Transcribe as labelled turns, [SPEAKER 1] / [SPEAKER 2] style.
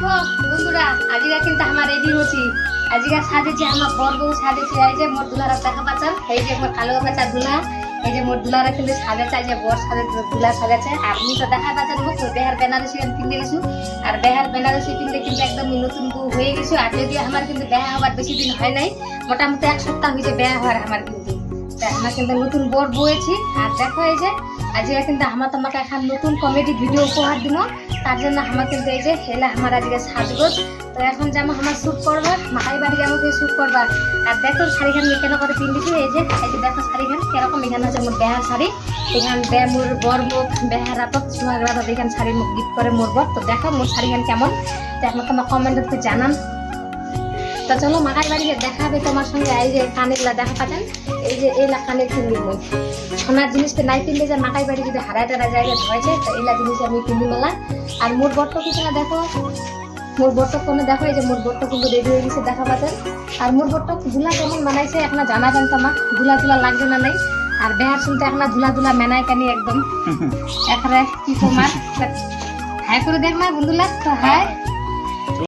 [SPEAKER 1] দেখো, বন্ধুরা আজকে কিন্তু আমার রেডি হচ্ছি আজকে সাজেছি, আমার বর বউ সাজেছি। এই যে মোর দুলারা দেখা পাচ্ছেন? এই যে মোর কালো বাচ্চা দুলা। এই যে মোর দুলারা কিন্তু সাজাচ্ছে এই যে বর সাজে দুলা সাজাচ্ছে আর আমি তো দেখা পাচ্ছেন মোক বেহার বেনারসি আমি কিনতে গেছি। আর বেহার বেনারসি কিনতে কিন্তু একদম নতুন বউ হয়ে গেছি। আর যদি আমার কিন্তু বেহা হওয়ার বেশি দিন হয় নাই, মোটামুটি এক সপ্তাহ হয়েছে বেহা হওয়ার আমার কিন্তু। আমার কিন্তু নতুন বর বয়েছি আর দেখো এই যে আজকে কিন্তু আমার তোমাকে এখন নতুন কমেডি ভিডিও উপহার দিল। তার জন্য আমার কিন্তু এই যে, হেলা আমার আজকে সাজগোজ তো এখন যেমন আমার শ্যুট করবা মাকাই বাড়ি আমাকে শ্যুট করবা আর দেখো শাড়িখান নিয়ে কেন করে পিন্দিছি এই যে এই যে দেখো শাড়িখান, কেরকম এখানে হচ্ছে মোর বেহার শাড়ি। এখান বে মোর বর মুখ, বেহার আপত সুহাগরা এখান শাড়ি মুখ গিফট করে মোর বর। তো দেখো মোর শাড়িখান কেমন? তো এখন তোমার কমেন্টে জানান। তো চলো মাকাই বাড়িতে দেখাবে তোমার সঙ্গে। এই যে কানেরগুলা দেখা পাচ্ছেন? এই যে এইলা কানের কিনবি মই সোনার জিনিস তো নাই কিনলে যে মাকাই বাড়ি যদি হারায় টারা জায়গায় হয়েছে তো এইলা জিনিস আমি কিনি মেলা আর মোর বট্ট কিছু না দেখো। মোর বট্ট কোনো দেখো এই যে মোর বট্ট কিন্তু রেডি হয়ে গেছে দেখা পাচ্ছেন? আর মোর বট্ট ধুলা কেমন বানাইছে এখনও জানাবেন তোমার ধুলা ধুলা লাগবে না নাই। আর বেহার শুনতে এখনও ধুলা ধুলা মেনায় কানি একদম। এখানে কি তোমার হ্যাঁ করে দেখ না বন্ধুলা তো হ্যাঁ।